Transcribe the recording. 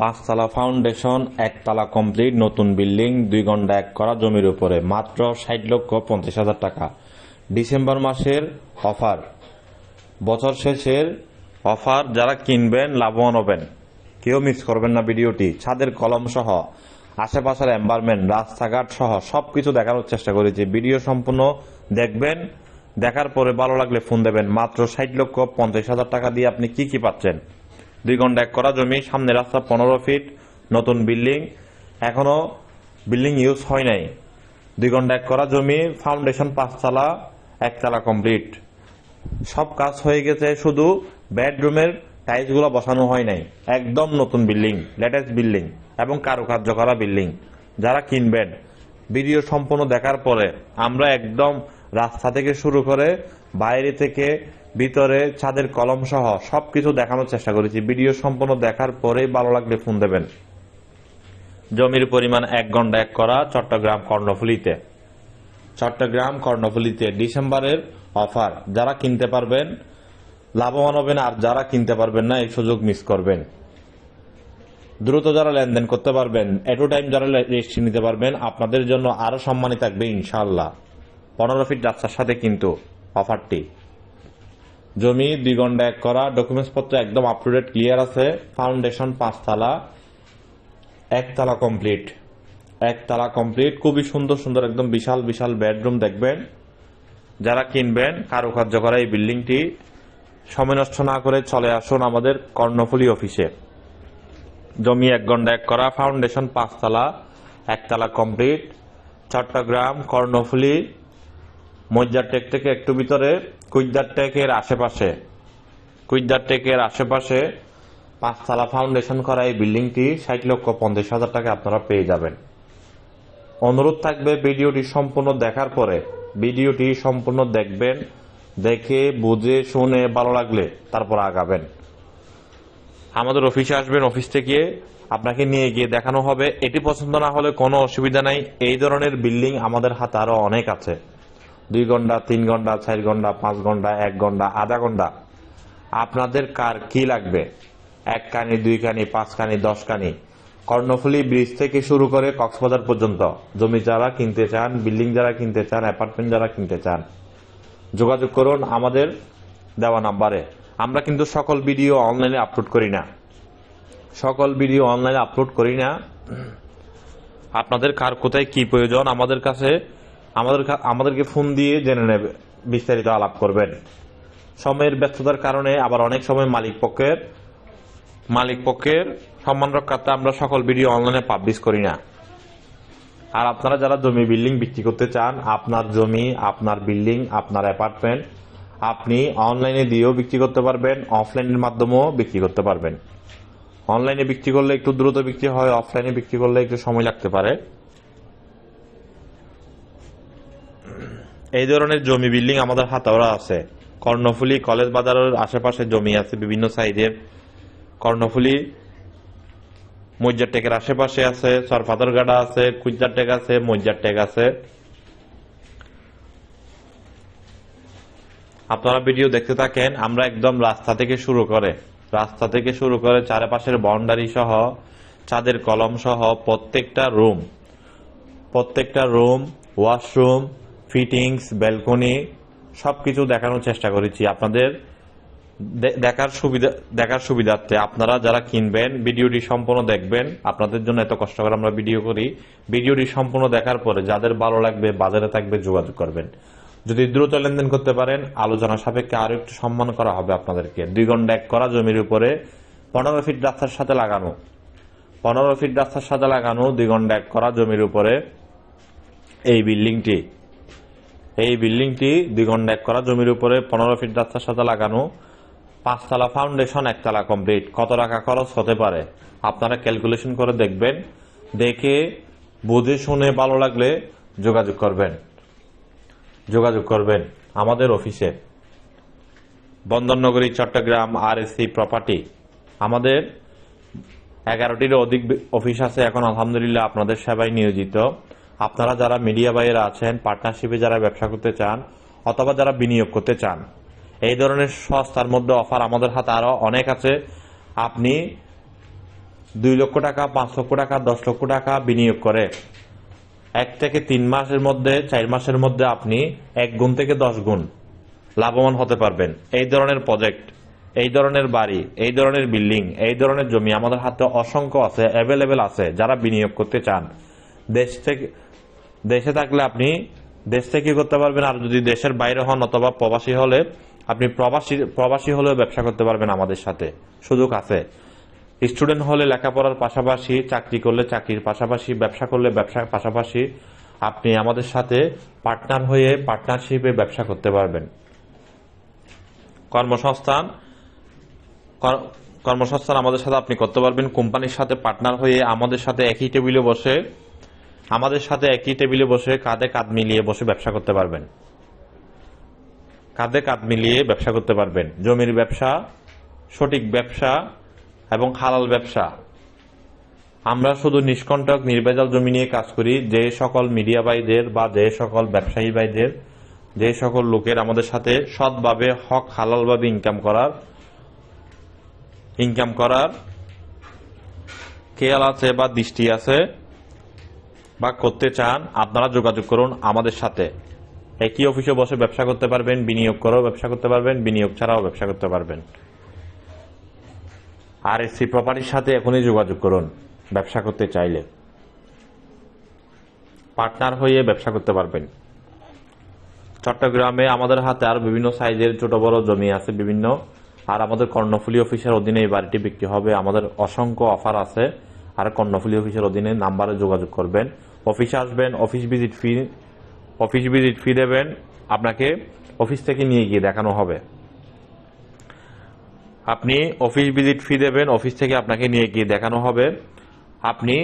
পাঁচতলা ফাউন্ডেশন, একতলা কমপ্লিট, নতুন বিল্ডিং, দুই ঘণ্টা এক করা জমির উপরে, মাত্র ষাট লক্ষ পঞ্চাশ হাজার টাকা। ডিসেম্বর মাসের অফার। বছর শেষের অফার যারা কিনবেন, লাভবান হবেন। কেউ মিস করবেন না ভিডিওটি। ছাদের কলম সহ আশেপাশের এনভায়রনমেন্ট রাস্তাঘাট সহ সবকিছু দেখানোর চেষ্টা করেছি ভিডিও সম্পূর্ণ দেখবেন। দেখার পরে ভালো লাগলে ফোন দেবেন। মাত্র ষাট লক্ষ পঞ্চাশ হাজার টাকা দিয়ে আপনি কি কি পাচ্ছেন? দুই ঘণ্টা এক করা জমি, সামনে রাস্তা পনেরো ফিট, নতুন বিল্ডিং। এখনও বিল্ডিং ইউজ হয় নাই। দুই ঘণ্টা এক করা জমি, ফাউন্ডেশন পাঁচতলা, একতলা কমপ্লিট। সব কাজ হয়ে গেছে, শুধু বেডরুমের টাইলসগুলো বসানো হয় নাই। একদম নতুন বিল্ডিং, লেটেস্ট বিল্ডিং এবং কারুকার্য করা বিল্ডিং। যারা কিনবেন, ভিডিও সম্পূর্ণ দেখার পরে আমরা একদম রাস্তা থেকে শুরু করে বাইরে থেকে ভিতরে ছাদের কলম সহ সবকিছু দেখানোর চেষ্টা করেছি। ভিডিও সম্পূর্ণ দেখার পরেই ভালো লাগলে ফোন দেবেন। জমির পরিমাণ এক ঘণ্টা এক করা চট্টগ্রাম কর্ণফুলিতে। চট্টগ্রাম কর্ণফুলিতে ডিসেম্বরের অফার। যারা কিনতে পারবেন, লাভবান হবেন আর যারা কিনতে পারবেন না, এই সুযোগ মিস করবেন। দ্রুত যারা লেনদেন করতে পারবেন, এট টাইম যারা রেজিস্ট্রি নিতে পারবেন, আপনাদের জন্য আরও সম্মানী থাকবে ইনশাল্লাহ পনেরো ফিট রাস্তার সাথে কিন্তু অফারটি জমি দুই এক করা ডকুমেন্টস পত্র একদম আপ টু ডেট ক্লিয়ার আছে ফাউন্ডেশন পাঁচতলা, একতলা কমপ্লিট একতলা কমপ্লিট খুবই সুন্দর সুন্দর, একদম বিশাল বিশাল বেডরুম দেখবেন। যারা কিনবেন, কারুকার্য করা এই বিল্ডিংটি সময় নষ্ট না করে চলে আসুন আমাদের কর্ণফুলি অফিসে। জমি এক ঘণ্টা এক করা ফাউন্ডেশন পাঁচতলা, একতলা কমপ্লিট চট্টগ্রাম, কর্ণফুলি মজ্জার টেক থেকে একটু ভিতরে, কুইদ্দার টেকের আশেপাশে। কুইদ্দার টেকের আশেপাশে পাঁচতলা ফাউন্ডেশন করা এই বিল্ডিংটি ষাট লক্ষ পঞ্চাশ হাজার টাকা আপনারা পেয়ে যাবেন। অনুরোধ থাকবে ভিডিওটি সম্পূর্ণ দেখার পরে। ভিডিওটি সম্পূর্ণ দেখবেন, দেখে, বুঝে, শুনে, ভালো লাগলে তারপর আগাবেন। আমাদের অফিসে আসবেন, অফিস থেকে আপনাকে নিয়ে গিয়ে দেখানো হবে। এটি পছন্দ না হলে কোনো অসুবিধা নাই। এই ধরনের বিল্ডিং আমাদের হাতে আরও অনেক আছে। দুই ঘণ্টা, তিন ঘণ্টা, চার ঘণ্টা, পাঁচ ঘণ্টা, এক ঘণ্টা, আধা ঘণ্টা। আপনাদের কার কি লাগবে? এক কানি, দুই কানি, পাঁচ কানি, দশ কানি। কর্ণফুলী ব্রিজ থেকে শুরু করে কক্সবাজার পর্যন্ত। জমি যারা কিনতে চান, বিল্ডিং যারা কিনতে চান, অ্যাপার্টমেন্ট যারা কিনতে চান, যোগাযোগ করুন আমাদের দেওয়া নাম্বারে। আমরা কিন্তু সকল ভিডিও অনলাইনে আপলোড করি না। সকল ভিডিও অনলাইনে আপলোড করি না। আপনাদের কার কোথায় কি প্রয়োজন, আমাদের কাছে আমাদের আমাদেরকে ফোন দিয়ে জেনে নেবে, বিস্তারিত আলাপ করবেন। সময়ের ব্যস্ততার কারণে আবার অনেক সময় মালিক পক্ষের মালিক পক্ষের সম্মান রক্ষার্থে আমরা সকল ভিডিও অনলাইনে পাবলিশ করি না। আর আপনারা যারা জমি বিল্ডিং বিক্রি করতে চান, আপনার জমি, আপনার বিল্ডিং আপনার অ্যাপার্টমেন্ট আপনি অনলাইনে দিয়েও বিক্রি করতে পারবেন অফলাইনের মাধ্যমেও বিক্রি করতে পারবেন। অনলাইনে বিক্রি করলে একটু দ্রুত বিক্রি হয় অফলাইনে বিক্রি করলে একটু সময় লাগতে পারে। এই ধরনের জমি বিল্ডিং আমাদের হাতাওড়া আছে। কর্ণফুলি কলেজ বাজারের আশেপাশে জমি আছে, বিভিন্ন সাইজের। কর্ণফুলি মজ্জার টেকের আশেপাশে আছে, সরফাদর গাডা আছে কুইজার টেক আছে মজ্জার টেক আছে। আপনারা ভিডিও দেখতে থাকেন, আমরা একদম রাস্তা থেকে শুরু করে। রাস্তা থেকে শুরু করে চারপাশের বাউন্ডারি সহ চাঁদের কলম সহ প্রত্যেকটা রুম প্রত্যেকটা রুম ওয়াশরুম ফিটিংস ব্যালকনি সবকিছু দেখানোর চেষ্টা করেছি। আপনাদের দেখার সুবিধা দেখার সুবিধার্থে আপনারা যারা কিনবেন, ভিডিওটি সম্পূর্ণ দেখবেন। আপনাদের জন্য এত কষ্ট করে আমরা ভিডিও করি। ভিডিওটি সম্পূর্ণ দেখার পরে যাদের ভালো লাগবে, বাজারে থাকবে, যোগাযোগ করবেন। যদি দ্রুত লেনদেন করতে পারেন, আলোচনা সাপেক্ষে আরও একটু সম্মান করা হবে আপনাদেরকে। দুই ঘণ্টা এক করা জমির উপরে পনেরো ফিট রাস্তার সাথে লাগানো। পনেরো ফিট রাস্তার সাথে লাগানো, দুই ঘণ্টা এক করা জমির উপরে এই বিল্ডিংটি। এই বিল্ডিংটি ঘণ্টা এক করা জমির উপরে পনেরো ফিট রাস্তার সাথে লাগানো। পাঁচতলা ফাউন্ডেশন একতলা কমপ্লিট কত টাকা খরচ হতে পারে? আপনারা ক্যালকুলেশন করে দেখবেন। দেখে, বুঝে, শুনে ভালো লাগলে যোগাযোগ করবেন। যোগাযোগ করবেন আমাদের অফিসে বন্দরনগরী, চট্টগ্রাম আর এসি প্রপার্টি আমাদের এগারোটির অধিক অফিস আছে। এখন আলহামদুলিল্লাহ আপনাদের সেবায় নিয়োজিত। আপনারা যারা মিডিয়া বাইরে আছেন পার্টনারশিপে যারা ব্যবসা করতে চান, অথবা যারা বিনিয়োগ করতে চান, এই ধরনের সস্তার মধ্যে অফার আমাদের হাতে আরও অনেক আছে। আপনি দুই লক্ষ টাকা, পাঁচ লক্ষ টাকা, দশ লক্ষ টাকা বিনিয়োগ করে এক থেকে তিন মাসের মধ্যে, চার মাসের মধ্যে আপনি এক গুণ থেকে দশ গুণ লাভবান হতে পারবেন। এই ধরনের প্রজেক্ট এই ধরনের বাড়ি, এই ধরনের বিল্ডিং এই ধরনের জমি আমাদের হাতে অসংখ্য আছে অ্যাভেলেবেল আছে, যারা বিনিয়োগ করতে চান। দেশ থেকে দেশে থাকলে আপনি দেশ থেকে করতে পারবেন, আর যদি দেশের বাইরে হন অথবা প্রবাসী হলে, আপনি প্রবাসী প্রবাসী হলেও ব্যবসা করতে পারবেন আমাদের সাথে। সুযোগ আছে। স্টুডেন্ট হলে লেখাপড়ার পাশাপাশি চাকরি করলে চাকরির পাশাপাশি, ব্যবসা করলে ব্যবসার পাশাপাশি আপনি আমাদের সাথে পার্টনার হয়ে পার্টনারশিপে ব্যবসা করতে পারবেন। কর্মসংস্থান, কর- কর্মসংস্থান আমাদের সাথে আপনি করতে পারবেন। কোম্পানির সাথে পার্টনার হয়ে আমাদের সাথে একই টেবিলে বসে আমাদের সাথে একই টেবিলে বসে কাঁধে কাঁধ মিলিয়ে বসে ব্যবসা করতে পারবেন। কাঁধে কাঁধ মিলিয়ে ব্যবসা করতে পারবেন। জমির ব্যবসা, সঠিক ব্যবসা এবং হালাল ব্যবসা। আমরা শুধু নিষ্কণ্টক নির্ভেজাল জমি নিয়ে কাজ করি, যে সকল মিডিয়া ভাইদের বা যে সকল ব্যবসায়ী ভাইদের, যে সকল লোকের আমাদের সাথে সৎভাবে, হক হালালভাবে ইনকাম করার ইনকাম করার খেয়াল আছে বা দৃষ্টি আছে। বা করতে চান, আপনারা যোগাযোগ করুন আমাদের সাথে। একই অফিসে বসে ব্যবসা করতে পারবেন, বিনিয়োগ করেও ব্যবসা করতে পারবেন, বিনিয়োগ ছাড়াও ব্যবসা করতে পারবেন। আর এসি প্রপার্টির সাথে এখনই যোগাযোগ করুন, ব্যবসা করতে চাইলে। পার্টনার হয়ে ব্যবসা করতে পারবেন। চট্টগ্রামে আমাদের হাতে আর বিভিন্ন সাইজের ছোট বড় জমি আছে, বিভিন্ন। আর আমাদের কর্ণফুলী অফিসের অধীনে এই বাড়িটি বিক্রি হবে। আমাদের অসংখ্য অফার আছে। আর কর্ণফুলী অফিসের অধীনে নাম্বারে যোগাযোগ করবেন। অফিসে আসবেন, office visit fee office visit fee দেবেন, আপনাকে অফিস থেকে নিয়ে গিয়ে দেখানো হবে। আপনি অফিস ভিজিট ফি দেবেন, অফিস থেকে আপনাকে নিয়ে গিয়ে দেখানো হবে। আপনি